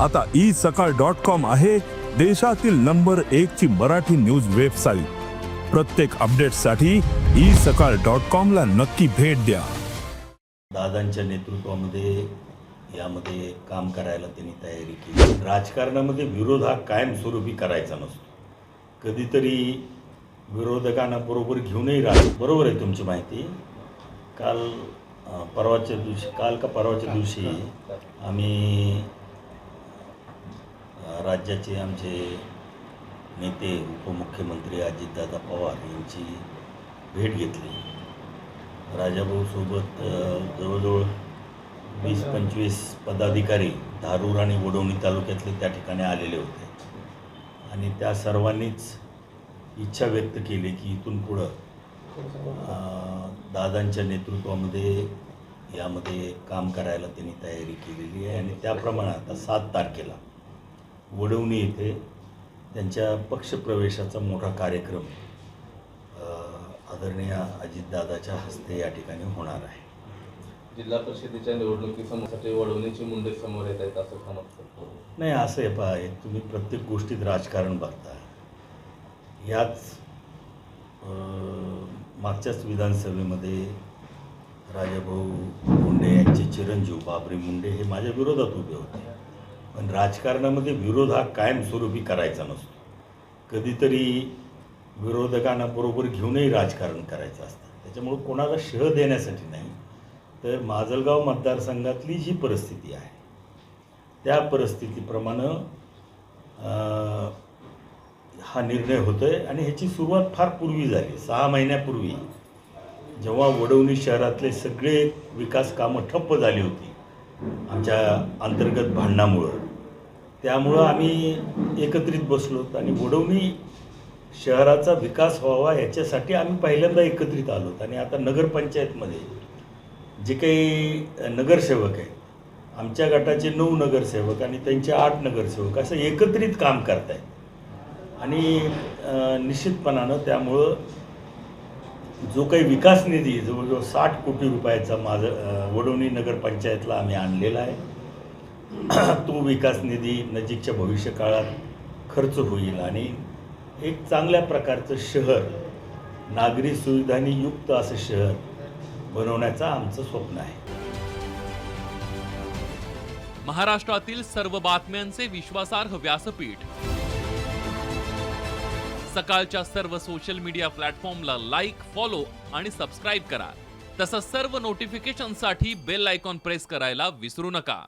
आता ई सकाळ dot com आहे देशातील नंबर एक ची मराठी न्यूज वेबसाईट. प्रत्येक अपडेटसाठी ई सकाळ डॉट कॉम ला नक्की भेट द्या. दादांच्या नेतृत्वामध्ये यामध्ये काम करायला त्यांनी तयारी केली. राजकारणामध्ये विरोध हा कायमस्वरूपी करायचा नसतो. कधीतरी विरोधकांना बरोबर घेऊनही राहतो. बरोबर आहे तुमची माहिती. काल परवाच्या दिवशी काल का परवाच्या दिवशी आम्ही राज्याचे आमचे नेते उपमुख्यमंत्री अजितदादा पवार यांची भेट घेतली. राजाभाऊसोबत जवळजवळ वीस पंचवीस पदाधिकारी धारूर आणि वडवणी तालुक्यातले त्या ठिकाणी आलेले होते. आणि त्या सर्वांनीच इच्छा व्यक्त केली की इथून पुढं दादांच्या नेतृत्वामध्ये यामध्ये काम करायला त्यांनी तयारी केलेली आहे. आणि त्याप्रमाणे आता सात तारखेला वडवणी येथे त्यांच्या पक्षप्रवेशाचा मोठा कार्यक्रम आदरणीय अजितदादाच्या हस्ते या ठिकाणी होणार आहे. जिल्हा परिषदेच्या निवडणुकीसाठी वळवणीची मुंडे समोर येत आहेत असं समजतं नाही असं आहे पहा तुम्ही प्रत्येक गोष्टीत राजकारण बघता. याच मागच्याच विधानसभेमध्ये राजाभाऊ मुंडे यांचे चिरंजीव बाबरी मुंडे हे माझ्या विरोधात उभे होते. पण राजकारणामध्ये विरोध हा कायमस्वरूपी करायचा नसतो. कधीतरी विरोधकांना बरोबर घेऊनही राजकारण करायचं असतं. त्याच्यामुळं कोणाला शह देण्यासाठी नाही तर माजलगाव मतदारसंघातली जी परिस्थिती आहे त्या परिस्थितीप्रमाणे हा निर्णय होतो आहे आणि ह्याची सुरुवात फार पूर्वी झाली. सहा महिन्यापूर्वी जेव्हा वडवणी शहरातले सगळे विकास कामं ठप्प झाली होती आमच्या अंतर्गत भांडणामुळं. त्यामुळं आम्ही एकत्रित बसलो आणि वडवणी शहराचा विकास व्हावा याच्यासाठी आम्ही पहिल्यांदा एकत्रित आलो आणि आता नगरपंचायतमध्ये जे काही नगरसेवक आहेत आमच्या गटाचे नऊ नगरसेवक आणि त्यांचे आठ नगरसेवक असं एकत्रित काम करत आहेत आणि निश्चितपणानं त्यामुळं जो काही विकास निधी जवळजवळ साठ कोटी रुपयाचा माझं वडवणी नगरपंचायतला आम्ही आणलेला आहे. तो विकास निधी नजीकच्या भविष्यकाळात खर्च होईल आणि एक चांगल्या प्रकारचं शहर नागरी सुविधांनी युक्त असं शहर बनवण्याचं आमचं स्वप्न आहे. महाराष्ट्रातील सर्व बातम्यांचे विश्वासार्ह व्यासपीठ. सकाळच्या सर्व सोशल मीडिया प्लॅटफॉर्मला लाईक फॉलो आणि सबस्क्राईब करा. तसंच सर्व नोटिफिकेशनसाठी बेल आयकॉन प्रेस करायला विसरू नका.